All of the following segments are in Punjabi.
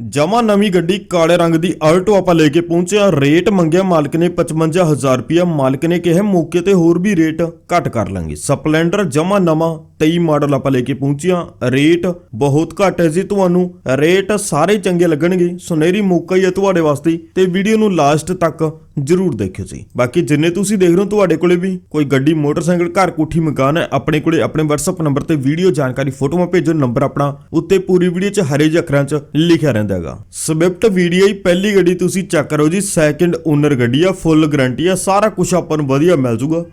ਜਮਾ ਨਵੀਂ ਗੱਡੀ ਕਾਲੇ ਰੰਗ ਦੀ ਆਲਟੋ ਆਪਾਂ ਲੈ ਕੇ ਪਹੁੰਚਿਆ ਰੇਟ ਮੰਗਿਆ ਮਾਲਕ ਨੇ 55000 ਰੁਪਇਆ। ਮਾਲਕ ਨੇ ਕਿਹਾ, ਮੌਕੇ ਤੇ ਹੋਰ ਵੀ ਰੇਟ ਘੱਟ ਕਰ ਲਾਂਗੇ। ਸਪਲੈਂਡਰ ਜਮਾ ਨਵਾਂ 23 ਮਾਡਲ ਆਪਾਂ ਲੈ ਕੇ ਪਹੁੰਚਿਆ ਰੇਟ ਬਹੁਤ ਘੱਟ ਹੈ ਜੀ ਤੁਹਾਨੂੰ। ਰੇਟ ਸਾਰੇ ਚੰਗੇ ਲੱਗਣਗੇ। ਸੁਨਹਿਰੀ ਮੌਕਾ ਹੀ ਹੈ ਤੁਹਾਡੇ ਵਾਸਤੇ। ਤੇ ਵੀਡੀਓ ਨੂੰ ਲਾਸਟ ਤੱਕ ਜਰੂਰ ਦੇਖਿਓ ਜੀ। ਬਾਕੀ ਜਿੰਨੇ ਤੁਸੀਂ ਦੇਖ ਰਹੇ ਹੋ ਤੁਹਾਡੇ ਕੋਲੇ ਵੀ ਕੋਈ ਗੱਡੀ, ਮੋਟਰਸਾਈਕਲ, ਘਰ, ਕੋਠੀ, ਮਕਾਨ ਹੈ, ਆਪਣੇ ਕੋਲੇ ਆਪਣੇ WhatsApp ਨੰਬਰ ਤੇ ਵੀਡੀਓ ਜਾਣਕਾਰੀ ਫੋਟੋਆਂ ਭੇਜੋ ਨੰਬਰ ਆਪਣਾ ਉੱਤੇ ਪੂਰੀ ਵੀਡੀਓ 'ਚ ਹਰੇ ਜਿਹੇ ਅੱਖਰਾਂ 'ਚ ਲਿਖਿਆ ਰਹਿੰਦਾ ਹੈਗਾ। ਸਵਿਫਟ ਵੀਡੀਓ ਹੀ ਪਹਿਲੀ ਗੱਡੀ ਤੁਸੀਂ ਚੈੱਕ ਕਰੋ ਜੀ। ਸੈਕਿੰਡ ਓਨਰ ਗੱਡੀ ਆ ਫੁੱਲ ਗਾਰੰਟੀ ਆ, ਸਾਰਾ ਕੁਝ ਆਪਾਂ ਨੂੰ ਵਧੀਆ ਮਿਲ ਜੂਗਾ।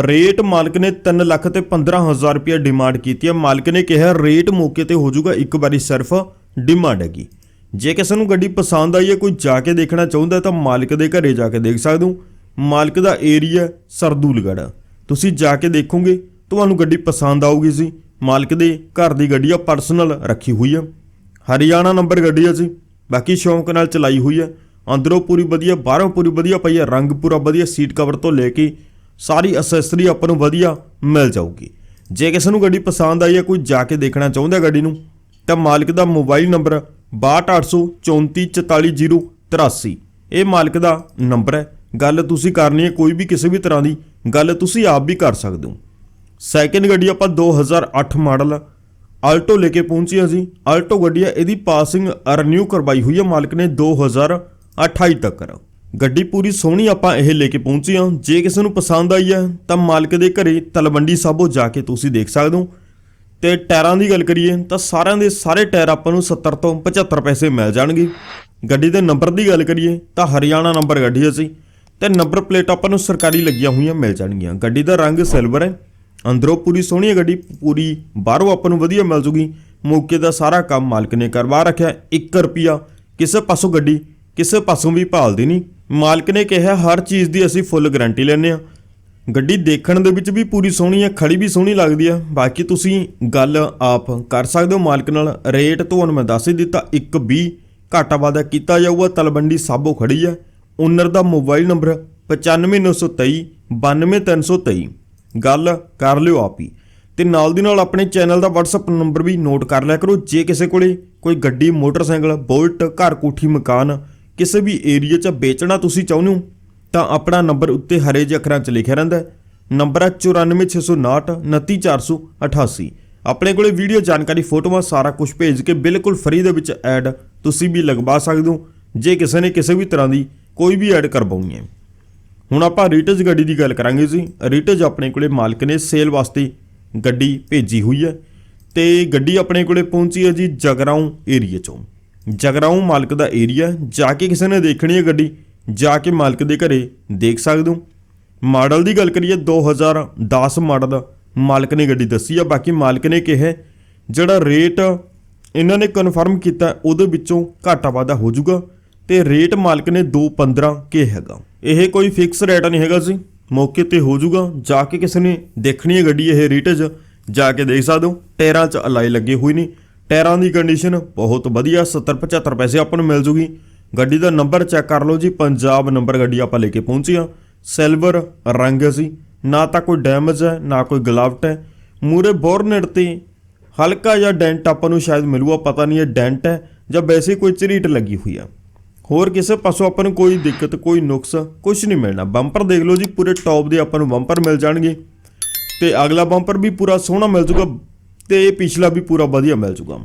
ਰੇਟ ਮਾਲਕ ਨੇ 3 ਲੱਖ ਤੇ 15000 ਰੁਪਏ ਡਿਮਾਂਡ ਕੀਤੀ ਹੈ। ਮਾਲਕ ਨੇ ਕਿਹਾ ਰੇਟ ਮੌਕੇ ਤੇ ਹੋ ਜਾਊਗਾ, ਇੱਕ ਵਾਰੀ ਸਿਰਫ ਡਿਮਾਂਡ ਹੈਗੀ। ਜੇ ਕਿਸੇ ਨੂੰ ਗੱਡੀ ਪਸੰਦ ਆਈ ਹੈ, ਕੋਈ ਜਾ ਕੇ ਦੇਖਣਾ ਚਾਹੁੰਦਾ ਤਾਂ ਮਾਲਕ ਦੇ ਘਰੇ ਜਾ ਕੇ ਦੇਖ ਸਕਦੇ ਹੋ। ਮਾਲਕ ਦਾ ਏਰੀਆ ਸਰਦੂਲਗੜ੍ਹ। ਤੁਸੀਂ ਜਾ ਕੇ ਦੇਖੋਗੇ, ਤੁਹਾਨੂੰ ਗੱਡੀ ਪਸੰਦ ਆਊਗੀ ਜੀ। ਮਾਲਕ ਦੇ ਘਰ ਦੀ ਗੱਡੀ ਆ ਪਰਸਨਲ ਰੱਖੀ ਹੋਈ ਆ। ਹਰਿਆਣਾ ਨੰਬਰ ਗੱਡੀ ਆ ਜੀ। ਬਾਕੀ ਸ਼ੌਂਕ ਨਾਲ ਚਲਾਈ ਹੋਈ ਆ। ਅੰਦਰੋਂ ਪੂਰੀ ਵਧੀਆ, ਬਾਹਰੋਂ ਪੂਰੀ ਵਧੀਆ ਪਈ ਆ। ਰੰਗ ਪੂਰਾ ਵਧੀਆ ਸੀਟ ਕਵਰ ਤੋਂ ਲੈ ਕੇ ਸਾਰੀ ਅਸੈਸਰੀ ਆਪਾਂ ਨੂੰ ਵਧੀਆ ਮਿਲ ਜਾਊਗੀ। ਜੇ ਕਿਸੇ ਨੂੰ ਗੱਡੀ ਪਸੰਦ ਆਈ ਹੈ ਕੋਈ ਜਾ ਕੇ ਦੇਖਣਾ ਚਾਹੁੰਦਾ ਗੱਡੀ ਨੂੰ, ਤਾਂ ਮਾਲਕ ਦਾ ਮੋਬਾਈਲ ਨੰਬਰ 6284444083 ਇਹ ਮਾਲਕ ਦਾ ਨੰਬਰ ਹੈ। ਗੱਲ ਤੁਸੀਂ ਕਰਨੀ ਹੈ, ਕੋਈ ਵੀ ਕਿਸੇ ਵੀ ਤਰ੍ਹਾਂ ਦੀ ਗੱਲ ਤੁਸੀਂ ਆਪ ਵੀ ਕਰ ਸਕਦੇ ਹੋ। ਸੈਕਿੰਡ ਗੱਡੀ ਆਪਾਂ 2008 ਮਾਡਲ ਆਲਟੋ ਲੈ ਕੇ ਪਹੁੰਚੀ ਹਾਂ ਜੀ ਆਲਟੋ ਗੱਡੀ ਹੈ ਇਹਦੀ ਪਾਸਿੰਗ ਰੀਨਿਊ ਕਰਵਾਈ ਹੋਈ ਹੈ ਮਾਲਕ ਨੇ 2028 ਤੱਕ। ਗੱਡੀ ਪੂਰੀ ਸੋਹਣੀ ਆਪਾਂ ਇਹ ਲੈ ਕੇ ਪਹੁੰਚੇ ਹਾਂ। ਜੇ ਕਿਸੇ ਨੂੰ ਪਸੰਦ ਆਈ ਹੈ, ਤਾਂ ਮਾਲਕ ਦੇ ਘਰੇ ਤਲਵੰਡੀ ਸਾਬੋ ਜਾ ਕੇ ਤੁਸੀਂ ਦੇਖ ਸਕਦੇ ਹੋ। ਤੇ ਟਾਇਰਾਂ ਦੀ ਗੱਲ ਕਰੀਏ, ਤਾਂ ਸਾਰਿਆਂ ਦੇ ਸਾਰੇ ਟਾਇਰ ਆਪਾਂ ਨੂੰ 70 ਤੋਂ 75 ਪੈਸੇ ਮਿਲ ਜਾਣਗੇ। ਗੱਡੀ ਦੇ ਨੰਬਰ ਦੀ ਗੱਲ ਕਰੀਏ, ਤਾਂ ਹਰਿਆਣਾ ਨੰਬਰ ਗੱਡੀ ਅਸੀਂ। ਸੀ ਤੇ ਨੰਬਰ ਪਲੇਟ ਆਪਾਂ ਨੂੰ ਸਰਕਾਰੀ ਲੱਗੀਆਂ ਹੋਈਆਂ ਮਿਲ ਜਾਣਗੀਆਂ। ਗੱਡੀ ਦਾ ਰੰਗ ਸਿਲਵਰ ਹੈ। ਅੰਦਰੋਂ ਪੂਰੀ ਸੋਹਣੀ ਹੈ ਗੱਡੀ, ਪੂਰੀ ਬਾਹਰੋਂ ਆਪਾਂ ਨੂੰ ਵਧੀਆ ਮਿਲ ਜੂਗੀ। ਮੌਕੇ ਦਾ ਸਾਰਾ ਕੰਮ ਮਾਲਕ ਨੇ ਕਰਵਾ ਰੱਖਿਆ 1 ਰੁਪਿਆ ਕਿਸੇ ਪਾਸੋਂ ਗੱਡੀ, ਕਿਸੇ ਪਾਸੋਂ ਵੀ ਭਾਲਦੀ ਨਹੀਂ। ਮਾਲਕ ਨੇ ਕਿਹਾ, ਹਰ ਚੀਜ਼ ਦੀ ਅਸੀਂ ਫੁੱਲ ਗਾਰੰਟੀ ਲੈਂਦੇ ਆ ਗੱਡੀ ਦੇਖਣ ਦੇ ਵਿੱਚ ਵੀ ਪੂਰੀ ਸੋਹਣੀ ਹੈ, ਖੜੀ ਵੀ ਸੋਹਣੀ ਲੱਗਦੀ ਆ ਬਾਕੀ ਤੁਸੀਂ ਗੱਲ ਆਪ ਕਰ ਸਕਦੇ ਹੋ ਮਾਲਕ ਨਾਲ। ਰੇਟ ਤੁਹਾਨੂੰ ਮੈਂ ਦੱਸ ਹੀ ਦਿੱਤਾ 120 ਘਾਟਾ ਵਾਦਾ ਕੀਤਾ ਜਾਊਗਾ, ਤਲਵੰਡੀ ਸਾਬੋ ਖੜੀ ਹੈ। ਓਨਰ ਦਾ ਮੋਬਾਈਲ ਨੰਬਰ 9593 92323 ਗੱਲ ਕਰ ਲਿਓ ਆਪ ਹੀ। ਤੇ ਨਾਲ ਦੀ ਨਾਲ ਆਪਣੇ ਚੈਨਲ ਦਾ WhatsApp ਨੰਬਰ ਵੀ ਨੋਟ ਕਰ ਲਿਆ ਕਰੋ। ਜੇ ਕਿਸੇ ਕੋਲੇ ਕੋਈ ਗੱਡੀ, ਮੋਟਰਸਾਈਕਲ, ਬੋਲਟ, ਘਰ ਕੋਠੀ, ਮਕਾਨ ਕਿਸੇ ਵੀ ਏਰੀਆ 'ਚ ਵੇਚਣਾ ਤੁਸੀਂ ਚਾਹੁੰਦੇ ਹੋ, ਤਾਂ ਆਪਣਾ ਨੰਬਰ ਉੱਤੇ ਹਰੇ ਜਿਹੇ ਅੱਖਰਾਂ 'ਚ ਲਿਖਿਆ ਰਹਿੰਦਾ ਹੈ। ਨੰਬਰ ਹੈ 94659 29488 ਆਪਣੇ ਕੋਲੇ ਵੀਡੀਓ ਜਾਣਕਾਰੀ, ਫੋਟੋਆਂ, ਸਾਰਾ ਕੁਝ ਭੇਜ ਕੇ ਬਿਲਕੁਲ ਫ੍ਰੀ ਦੇ ਵਿੱਚ ਐਡ ਤੁਸੀਂ ਵੀ ਲਗਵਾ ਸਕਦੇ ਹੋ, ਜੇ ਕਿਸੇ ਨੇ ਕਿਸੇ ਵੀ ਤਰ੍ਹਾਂ ਦੀ ਕੋਈ ਵੀ ਐਡ ਕਰਵਾਉਣੀ ਹੈ। ਹੁਣ ਆਪਾਂ ਰੀਟੇਜ ਗੱਡੀ ਦੀ ਗੱਲ ਕਰਾਂਗੇ ਜੀ। ਰੀਟੇਜ ਆਪਣੇ ਕੋਲੇ ਮਾਲਕ ਨੇ ਸੇਲ ਵਾਸਤੇ ਗੱਡੀ ਭੇਜੀ ਹੋਈ ਹੈ ਤੇ ਗੱਡੀ ਆਪਣੇ ਕੋਲੇ ਪਹੁੰਚੀ ਹੈ ਜੀ ਜਗਰਾਉਂ ਏਰੀਆ ਚੋਂ। ਜਗਰਾਉਂ ਮਾਲਕ ਦਾ ਏਰੀਆ, ਜਾ ਕੇ ਕਿਸੇ ਨੇ ਦੇਖਣੀ ਹੈ ਗੱਡੀ, ਜਾ ਕੇ ਮਾਲਕ ਦੇ ਘਰੇ ਦੇਖ ਸਕਦੇ ਹੋ। ਮਾਡਲ ਦੀ ਗੱਲ ਕਰੀਏ 2010 ਮਾਡਲ ਮਾਲਕ ਨੇ ਗੱਡੀ ਦੱਸੀ ਆ, ਬਾਕੀ ਮਾਲਕ ਨੇ ਕਿਹਾ ਜਿਹੜਾ ਰੇਟ ਇਹਨਾਂ ਨੇ ਕਨਫਰਮ ਕੀਤਾ, ਉਹਦੇ ਵਿੱਚੋਂ ਘਾਟਾ ਵਾਧਾ ਹੋ ਜਾਊਗਾ। ਤੇ ਰੇਟ ਮਾਲਕ ਨੇ 215 ਕੇ ਹੈਗਾ। ਇਹ ਕੋਈ ਫਿਕਸ ਰੇਟ ਨਹੀਂ ਹੈਗਾ ਸੀ ਮੌਕੇ ਤੇ ਹੋ ਜਾਊਗਾ, ਜਾ ਕੇ ਕਿਸੇ ਨੇ ਦੇਖਣੀ ਹੈ ਗੱਡੀ, ਇਹ ਰੀਟੇਜ ਜਾ ਕੇ ਦੇਖ ਸਕਦੇ ਹੋ। ਟਾਇਰਾਂ 'ਚ ਅਲਾਈ ਲੱਗੇ ਹੋਏ ਨੇ। ਟਾਇਰਾਂ ਦੀ ਕੰਡੀਸ਼ਨ ਬਹੁਤ ਵਧੀਆ 70 75 ਪੈਸੇ ਆਪਾਂ ਨੂੰ ਮਿਲ ਜੂਗੀ। ਗੱਡੀ ਦਾ ਨੰਬਰ ਚੈੱਕ ਕਰ ਲਓ ਜੀ, ਪੰਜਾਬ ਨੰਬਰ ਗੱਡੀ ਆਪਾਂ ਲੈ ਕੇ ਪਹੁੰਚੇ ਹਾਂ। ਸਿਲਵਰ ਰੰਗ ਸੀ ਨਾ ਤਾਂ ਕੋਈ ਡੈਮੇਜ ਹੈ, ਨਾ ਕੋਈ ਗਲਾਵਟ ਹੈ। ਮੂਰੇ ਬੋਰਨਟ ਤੇ ਹਲਕਾ ਜਿਹਾ ਡੈਂਟ ਆਪਾਂ ਨੂੰ ਸ਼ਾਇਦ ਮਿਲੂਗਾ, ਪਤਾ ਨਹੀਂ ਇਹ ਡੈਂਟ ਹੈ ਜਾਂ ਵੈਸੇ ਕੋਈ ਝਰੀਟ ਲੱਗੀ ਹੋਈ ਆ। ਹੋਰ ਕਿਸੇ ਪਾਸੋਂ ਆਪਾਂ ਨੂੰ ਕੋਈ ਦਿੱਕਤ, ਕੋਈ ਨੁਕਸ ਕੁਝ ਨਹੀਂ ਮਿਲਣਾ। ਬੰਪਰ ਦੇਖ ਲਓ ਜੀ, ਪੂਰੇ ਟੌਪ ਦੇ ਆਪਾਂ ਨੂੰ ਬੰਪਰ ਮਿਲ ਜਾਣਗੇ। ਤੇ ਅਗਲਾ ਬੰਪਰ ਵੀ ਪੂਰਾ ਸੋਹਣਾ ਮਿਲ ਜੂਗਾ। ਤੇ ਪਿਛਲਾ ਵੀ ਪੂਰਾ ਵਧੀਆ ਮਿਲ ਜੂਗਾ।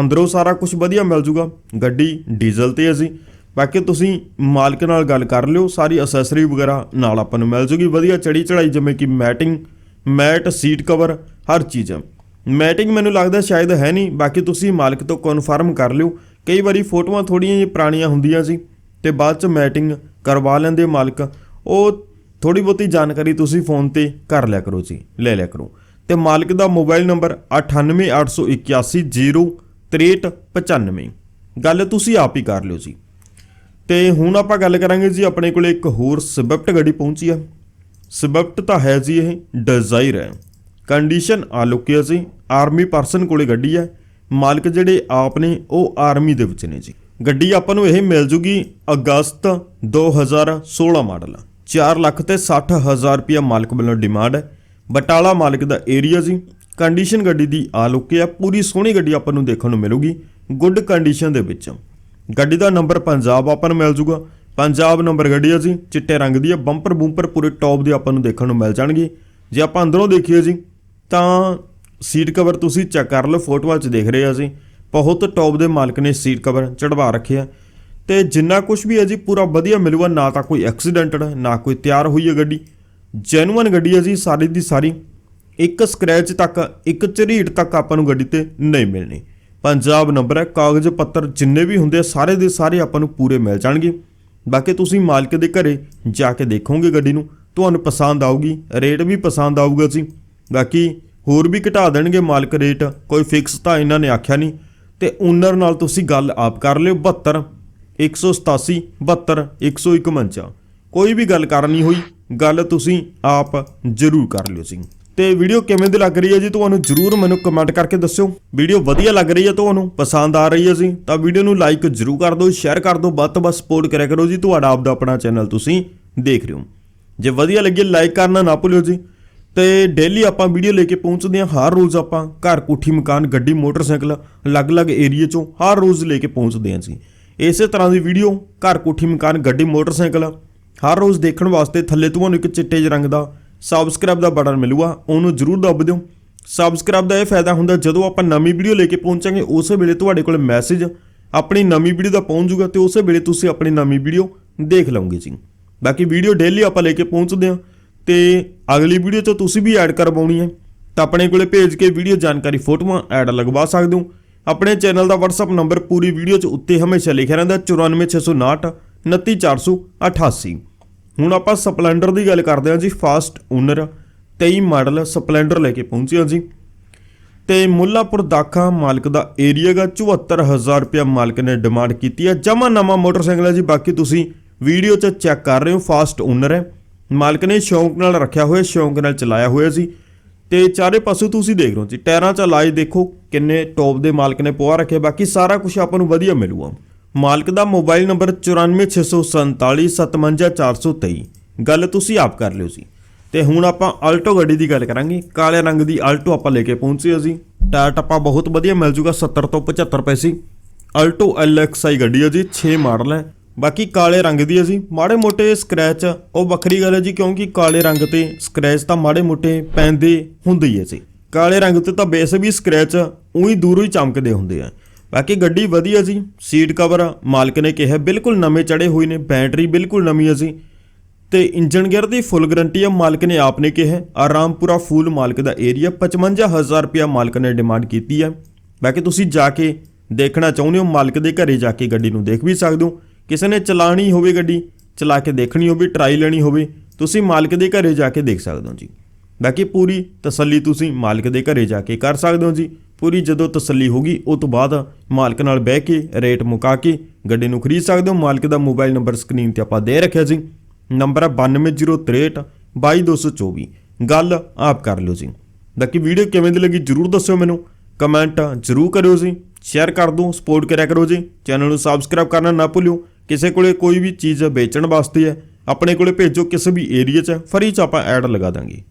ਅੰਦਰੋਂ ਸਾਰਾ ਕੁਝ ਵਧੀਆ ਮਿਲ ਜੂਗਾ। ਗੱਡੀ, ਡੀਜ਼ਲ ਤੇ ਅਸੀਂ। ਬਾਕੀ ਤੁਸੀਂ ਮਾਲਕ ਨਾਲ ਗੱਲ ਕਰ ਲਿਓ, ਸਾਰੀ ਅਸੈਸਰੀ ਵਗੈਰਾ ਨਾਲ ਆਪਾਂ ਨੂੰ ਮਿਲ ਜੂਗੀ। ਵਧੀਆ ਚੜੀ ਚੜਾਈ ਜਿਵੇਂ ਕਿ ਮੈਟਿੰਗ ਮੈਟ ਸੀਟ ਕਵਰ ਹਰ ਚੀਜ਼। ਮੈਟਿੰਗ ਮੈਨੂੰ ਲੱਗਦਾ ਸ਼ਾਇਦ ਹੈ ਨਹੀਂ। ਬਾਕੀ ਤੁਸੀਂ ਮਾਲਕ ਤੋਂ ਕਨਫਰਮ ਕਰ ਲਿਓ। ਕਈ ਵਾਰੀ ਫੋਟੋਆਂ ਥੋੜੀਆਂ ਜਿਹੀਆਂ ਪੁਰਾਣੀਆਂ ਹੁੰਦੀਆਂ ਸੀ ਤੇ ਬਾਅਦ ਚ ਮੈਟਿੰਗ ਕਰਵਾ ਲੈਂਦੇ ਮਾਲਕ। ਉਹ ਥੋੜੀ ਬਹੁਤੀ ਜਾਣਕਾਰੀ ਤੁਸੀਂ ਫੋਨ ਤੇ ਕਰ ਲਿਆ ਕਰੋ ਜੀ। ਲੈ ਲਿਆ ਕਰੋ। ਤੇ ਮਾਲਕ ਦਾ ਮੋਬਾਈਲ ਨੰਬਰ 9881080395 ਗੱਲ ਤੁਸੀਂ ਆਪ ਹੀ ਕਰ ਲਿਓ ਜੀ। ਤੇ ਹੁਣ ਆਪਾਂ ਗੱਲ ਕਰਾਂਗੇ ਜੀ, ਆਪਣੇ ਕੋਲੇ ਇੱਕ ਹੋਰ ਸਵਿਫਟ ਗੱਡੀ ਪਹੁੰਚੀ ਆ। ਸਵਿਫਟ ਤਾਂ ਹੈ ਜੀ ਇਹ ਡਿਜ਼ਾਇਰ ਹੈ। ਕੰਡੀਸ਼ਨ ਆਲੋਕਿਆ ਜੀ ਆਰਮੀ ਪਰਸਨ ਕੋਲੇ ਗੱਡੀ ਹੈ। ਮਾਲਕ ਜਿਹੜੇ ਆਪ ਨੇ, ਉਹ ਆਰਮੀ ਦੇ ਵਿੱਚ ਨੇ ਜੀ। ਗੱਡੀ ਆਪਾਂ ਨੂੰ ਇਹ ਮਿਲ ਜੂਗੀ ਅਗਸਤ 2016 ਮਾਡਲ। 4 ਲੱਖ ਤੇ 60 ਹਜ਼ਾਰ ਰੁਪਇਆ ਮਾਲਕ ਵੱਲੋਂ ਡਿਮਾਂਡ ਹੈ। ਬਟਾਲਾ ਮਾਲਕ ਦਾ ਏਰੀਆ ਜੀ। ਕੰਡੀਸ਼ਨ ਗੱਡੀ ਦੀ ਆ। ਲੁਕਿਆ ਪੂਰੀ ਸੋਹਣੀ ਗੱਡੀ ਆਪਾਂ ਨੂੰ ਦੇਖਣ ਨੂੰ ਮਿਲੂਗੀ। ਗੁੱਡ ਕੰਡੀਸ਼ਨ ਦੇ ਵਿੱਚ। ਗੱਡੀ ਦਾ ਨੰਬਰ ਪੰਜਾਬ ਆਪਾਂ ਨੂੰ ਮਿਲ ਜੂਗਾ। ਪੰਜਾਬ ਨੰਬਰ ਗੱਡੀ ਆ ਜੀ। ਚਿੱਟੇ ਰੰਗ ਦੀ ਹੈ ਬੰਪਰ ਬੂੰਪਰ ਪੂਰੇ ਟੌਪ ਦੇ ਆਪਾਂ ਨੂੰ ਦੇਖਣ ਨੂੰ ਮਿਲ ਜਾਣਗੇ। ਜੇ ਆਪਾਂ ਅੰਦਰੋਂ ਦੇਖੀਏ ਜੀ, ਤਾਂ ਸੀਟ ਕਵਰ ਤੁਸੀਂ ਚੈੱਕ ਕਰ ਲਓ। ਫੋਟੋਆਂ 'ਚ ਦੇਖ ਰਹੇ ਆ ਜੀ। ਬਹੁਤ ਟੌਪ ਦੇ ਮਾਲਕ ਨੇ ਸੀਟ ਕਵਰ ਚੜਵਾ ਰੱਖਿਆ ਤੇ ਜਿੰਨਾ ਕੁਝ ਵੀ ਹੈ ਜੀ, ਪੂਰਾ ਵਧੀਆ ਮਿਲੂਗਾ। ਨਾ ਤਾਂ ਕੋਈ ਐਕਸੀਡੈਂਟਡ ਨਾ ਕੋਈ ਤਿਆਰ ਹੋਈ ਹੈ ਗੱਡੀ। ਜੈਨੂਅਨ ਗੱਡੀ ਹੈ ਜੀ, ਸਾਰੀ ਦੀ ਸਾਰੀ। ਇੱਕ ਸਕ੍ਰੈਚ ਤੱਕ, ਇੱਕ ਝਰੀਟ ਤੱਕ ਆਪਾਂ ਨੂੰ ਗੱਡੀ ਤੇ ਨਹੀਂ ਮਿਲਣੀ। ਪੰਜਾਬ ਨੰਬਰ ਹੈ, ਕਾਗਜ਼ ਪੱਤਰ ਜਿੰਨੇ ਵੀ ਹੁੰਦੇ ਆ, ਸਾਰੇ ਦੇ ਸਾਰੇ ਆਪਾਂ ਨੂੰ ਪੂਰੇ ਮਿਲ ਜਾਣਗੇ। ਬਾਕੀ ਤੁਸੀਂ ਮਾਲਕ ਦੇ ਘਰੇ ਜਾ ਕੇ ਦੇਖੋਗੇ ਗੱਡੀ ਨੂੰ, ਤੁਹਾਨੂੰ ਪਸੰਦ ਆਊਗੀ, ਰੇਟ ਵੀ ਪਸੰਦ ਆਊਗਾ ਜੀ। ਬਾਕੀ ਹੋਰ ਵੀ ਘਟਾ ਦੇਣਗੇ ਮਾਲਕ ਰੇਟ, ਕੋਈ ਫਿਕਸ ਤਾਂ ਇਹਨਾਂ ਨੇ ਆਖਿਆ ਨਹੀਂ। ਤੇ ਓਨਰ ਨਾਲ ਤੁਸੀਂ ਗੱਲ ਆਪ ਕਰ ਲਿਓ 72 187 72 151 ਕੋਈ ਵੀ ਗੱਲ ਕਰਨੀ ਹੋਈ ਗੱਲ ਤੁਸੀਂ ਆਪ ਜ਼ਰੂਰ ਕਰ ਲਿਓ ਜੀ। ਤੇ ਵੀਡੀਓ ਕਿਵੇਂ ਦੀ ਲੱਗ ਰਹੀ ਹੈ ਜੀ ਤੁਹਾਨੂੰ ਜ਼ਰੂਰ ਮੈਨੂੰ ਕਮੈਂਟ ਕਰਕੇ ਦੱਸਿਓ। ਵੀਡੀਓ ਵਧੀਆ ਲੱਗ ਰਹੀ ਹੈ ਤੁਹਾਨੂੰ, ਪਸੰਦ ਆ ਰਹੀ ਹੈ ਜੀ, ਤਾਂ ਵੀਡੀਓ ਨੂੰ ਲਾਈਕ ਜ਼ਰੂਰ ਕਰ ਦਿਓ ਸ਼ੇਅਰ ਕਰ ਦਿਓ, ਵੱਧ ਤੋਂ ਵੱਧ ਸਪੋਰਟ ਕਰਿਆ ਕਰੋ ਜੀ, ਤੁਹਾਡਾ ਆਪਦਾ ਆਪਣਾ ਚੈਨਲ ਤੁਸੀਂ ਦੇਖ ਰਹੇ ਹੋ। ਜੇ ਵਧੀਆ ਲੱਗੇ ਲਾਈਕ ਕਰਨਾ ਨਾ ਭੁੱਲਿਓ ਜੀ, ਤੇ ਡੇਲੀ ਆਪਾਂ ਵੀਡੀਓ ਲੈ ਕੇ ਪਹੁੰਚਦੇ ਹਾਂ, ਹਰ ਰੋਜ਼ ਆਪਾਂ ਘਰ ਕੋਠੀ, ਮਕਾਨ, ਗੱਡੀ, ਮੋਟਰਸਾਈਕਲ, ਅਲੱਗ-ਅਲੱਗ ਏਰੀਆ ਚੋਂ ਹਰ ਰੋਜ਼ ਲੈ ਕੇ ਪਹੁੰਚਦੇ ਹਾਂ ਜੀ। ਇਸੇ ਤਰ੍ਹਾਂ ਦੀ ਵੀਡੀਓ, ਘਰ ਕੋਠੀ, ਮਕਾਨ, ਗੱਡੀ, ਮੋਟਰਸਾਈਕਲ ਹਰ ਰੋਜ਼ ਦੇਖਣ ਵਾਸਤੇ ਥੱਲੇ ਤੁਹਾਨੂੰ ਇੱਕ ਚਿੱਟੇ ਜਿਹੇ ਰੰਗ ਦਾ ਸਬਸਕ੍ਰਾਈਬ ਦਾ ਬਟਨ ਮਿਲੂਗਾ, ਉਹਨੂੰ ਜ਼ਰੂਰ ਦੱਬ ਦਿਓ। ਸਬਸਕ੍ਰਾਈਬ ਦਾ ਇਹ ਫਾਇਦਾ ਹੁੰਦਾ, ਜਦੋਂ ਆਪਾਂ ਨਵੀਂ ਵੀਡੀਓ ਲੈ ਕੇ ਪਹੁੰਚਾਂਗੇ, ਉਸੇ ਵੇਲੇ ਤੁਹਾਡੇ ਕੋਲ ਮੈਸੇਜ ਆਪਣੀ ਨਵੀਂ ਵੀਡੀਓ ਦਾ ਪਹੁੰਚ ਜਾਊਗਾ ਤੇ ਉਸੇ ਵੇਲੇ ਤੁਸੀਂ ਆਪਣੀ ਨਵੀਂ ਵੀਡੀਓ ਦੇਖ ਲਓਗੇ ਜੀ। ਬਾਕੀ ਵੀਡੀਓ ਡੇਲੀ ਆਪਾਂ ਲੈ ਕੇ ਪਹੁੰਚਦੇ ਹਾਂ ਤੇ ਅਗਲੀ ਵੀਡੀਓ 'ਚ ਤੁਸੀਂ ਵੀ ਐਡ ਕਰਵਾਉਣੀ ਹੈ। ਤਾਂ ਆਪਣੇ ਕੋਲੇ ਭੇਜ ਕੇ ਵੀਡੀਓ ਜਾਣਕਾਰੀ, ਫੋਟੋਆਂ ਐਡ ਲਗਵਾ ਸਕਦੇ ਹੋ। ਆਪਣੇ ਚੈਨਲ ਦਾ WhatsApp ਨੰਬਰ ਪੂਰੀ ਵੀਡੀਓ 'ਚ ਉੱਤੇ ਹਮੇਸ਼ਾ ਲਿਖਿਆ ਰਹਿੰਦਾ 94659 29488 ਹੁਣ ਆਪਾਂ ਸਪਲੈਂਡਰ ਦੀ ਗੱਲ ਕਰਦੇ ਹਾਂ ਜੀ, ਫਾਸਟ ਓਨਰ 23 ਮਾਡਲ ਸਪਲੈਂਡਰ ਲੈ ਕੇ ਪਹੁੰਚਿਆ ਜੀ। ਤੇ ਮੁੱਲਾਪੁਰ ਦਾਖਾ ਮਾਲਕ ਦਾ ਏਰੀਆ ਗਾ 74000 ਰੁਪਇਆ ਮਾਲਕ ਨੇ ਡਿਮਾਂਡ ਕੀਤੀ ਹੈ। ਜਮਾ ਨਵਾਂ ਮੋਟਰਸਾਈਕਲ ਹੈ ਜੀ, ਬਾਕੀ ਤੁਸੀਂ ਵੀਡੀਓ 'ਚ ਚੈੱਕ ਕਰ ਰਹੇ ਹੋ, ਫਾਸਟ ਓਨਰ ਹੈ। ਮਾਲਕ ਨੇ ਸ਼ੌਂਕ ਨਾਲ ਰੱਖਿਆ ਹੋਇਆ, ਸ਼ੌਂਕ ਨਾਲ ਚਲਾਇਆ ਹੋਇਆ ਸੀ ਤੇ ਚਾਰੇ ਪਾਸੇ ਤੁਸੀਂ ਦੇਖ ਰਹੇ ਹੋ ਜੀ, ਟਾਇਰਾਂ 'ਚ ਲਾਜ ਦੇਖੋ, ਕਿੰਨੇ ਟੌਪ ਦੇ ਮਾਲਕ ਨੇ ਪਵਾ ਰੱਖੇ ਬਾਕੀ ਸਾਰਾ ਕੁਝ ਆਪਾਂ ਨੂੰ ਵਧੀਆ ਮਿਲੂਗਾ। ਮਾਲਕ ਦਾ ਮੋਬਾਈਲ ਨੰਬਰ 9464475423 ਗੱਲ ਤੁਸੀਂ ਆਪ ਕਰ ਲਿਓ ਜੀ। ਤੇ ਹੁਣ ਆਪਾਂ ਆਲਟੋ ਗੱਡੀ ਦੀ ਗੱਲ ਕਰਾਂਗੇ। ਕਾਲੇ ਰੰਗ ਦੀ ਆਲਟੋ ਆਪਾਂ ਲੈ ਕੇ ਪਹੁੰਚੇ ਅਸੀਂ ਜੀ। ਟਾਇਰ ਟੱਪਾ ਬਹੁਤ ਵਧੀਆ ਮਿਲ ਜੂਗਾ 70 ਤੋਂ 75 ਪੈਸੇ। ਆਲਟੋ LXI ਗੱਡੀ ਹੈ ਜੀ 6 ਮਾਡਲ ਹੈ। ਬਾਕੀ ਕਾਲੇ ਰੰਗ ਦੀ ਹੈ ਜੀ। ਮਾੜੇ ਮੋਟੇ ਸਕ੍ਰੈਚ ਉਹ ਵੱਖਰੀ ਗੱਲ ਹੈ ਜੀ, ਕਿਉਂਕਿ ਕਾਲੇ ਰੰਗ ਤੇ ਸਕ੍ਰੈਚ ਤਾਂ ਮਾੜੇ ਮੋਟੇ ਪੈਂਦੇ ਹੁੰਦੇ ਹੀ ਹੈ ਜੀ। ਕਾਲੇ ਰੰਗ ਤੇ ਤਾਂ ਬੇਸ ਵੀ ਸਕ੍ਰੈਚ ਉਹੀ ਦੂਰੋਂ ਹੀ ਚਮਕਦੇ ਹੁੰਦੇ ਆ। ਬਾਕੀ ਗੱਡੀ ਵਧੀਆ ਜੀ ਸੀਟ ਕਵਰ ਮਾਲਕ ਨੇ ਕਿਹਾ ਬਿਲਕੁਲ ਨਵੇਂ ਚੜੇ ਹੋਏ ਨੇ, ਬੈਟਰੀ ਬਿਲਕੁਲ ਨਵੀਂ ਹੈ ਜੀ। ਤੇ ਇੰਜਨ ਗੇਅਰ ਦੀ ਫੁੱਲ ਗਾਰੰਟੀ ਆ, ਮਾਲਕ ਨੇ ਆਪ ਨੇ ਕਿਹਾ, ਆਰਾਮਪੁਰਾ ਫੂਲ ਮਾਲਕ ਦਾ ਏਰੀਆ 55000 ਰੁਪਇਆ ਮਾਲਕ ਨੇ ਡਿਮਾਂਡ ਕੀਤੀ ਹੈ ਬਾਕੀ ਤੁਸੀਂ ਜਾ ਕੇ ਦੇਖਣਾ ਚਾਹੁੰਦੇ ਹੋ, ਮਾਲਕ ਦੇ ਘਰੇ ਜਾ ਕੇ ਗੱਡੀ ਨੂੰ ਦੇਖ ਵੀ ਸਕਦੇ ਹੋ। ਕਿਸੇ ਨੇ ਚਲਾਣੀ ਹੋਵੇ ਗੱਡੀ, ਚਲਾ ਕੇ ਦੇਖਣੀ ਹੋਵੇ ਟਰਾਈ ਲੈਣੀ ਹੋਵੇ, ਤੁਸੀਂ ਮਾਲਕ ਦੇ ਘਰੇ ਜਾ ਕੇ ਦੇਖ ਸਕਦੇ ਹੋ ਜੀ। ਬਾਕੀ ਪੂਰੀ ਤਸੱਲੀ ਤੁਸੀਂ ਮਾਲਕ ਦੇ ਘਰੇ ਜਾ ਕੇ ਕਰ ਸਕਦੇ ਹੋ ਜੀ। ਪੂਰੀ ਜਦੋਂ ਤਸੱਲੀ ਹੋਗੀ ਉਸ ਤੋਂ ਬਾਅਦ ਮਾਲਕ ਨਾਲ ਬਹਿ ਕੇ ਰੇਟ ਮੁਕਾ ਕੇ ਗੱਡੀ ਨੂੰ ਖਰੀਦ ਸਕਦੇ ਹੋ। ਮਾਲਕ ਦਾ ਮੋਬਾਈਲ ਨੰਬਰ ਸਕਰੀਨ ਤੇ ਆਪਾਂ ਦੇ ਰੱਖਿਆ ਜੀ ਨੰਬਰ ਹੈ 9203 22224 ਗੱਲ ਆਪ ਕਰ ਲਿਓ ਜੀ। ਬਾਕੀ ਵੀਡੀਓ ਕਿਵੇਂ ਦੀ ਲੱਗੀ ਜਰੂਰ ਦੱਸਿਓ ਮੈਨੂੰ। ਕਮੈਂਟ ਜਰੂਰ ਕਰਿਓ ਜੀ। ਸ਼ੇਅਰ ਕਰ ਦਿਓ, ਸਪੋਰਟ ਕਰਿਆ ਕਰੋ ਜੀ। ਚੈਨਲ ਨੂੰ ਸਬਸਕ੍ਰਾਈਬ ਕਰਨਾ ਨਾ ਭੁੱਲਿਓ। ਕਿਸੇ ਕੋਲੇ ਕੋਈ ਵੀ ਚੀਜ਼ ਵੇਚਣ ਵਾਸਤੇ ਹੈ, ਆਪਣੇ ਕੋਲੇ ਭੇਜੋ। ਕਿਸੇ ਵੀ ਏਰੀਆ 'ਚ ਫਰੀ 'ਚ ਆਪਾਂ ਐਡ ਲਗਾ ਦਾਂਗੇ।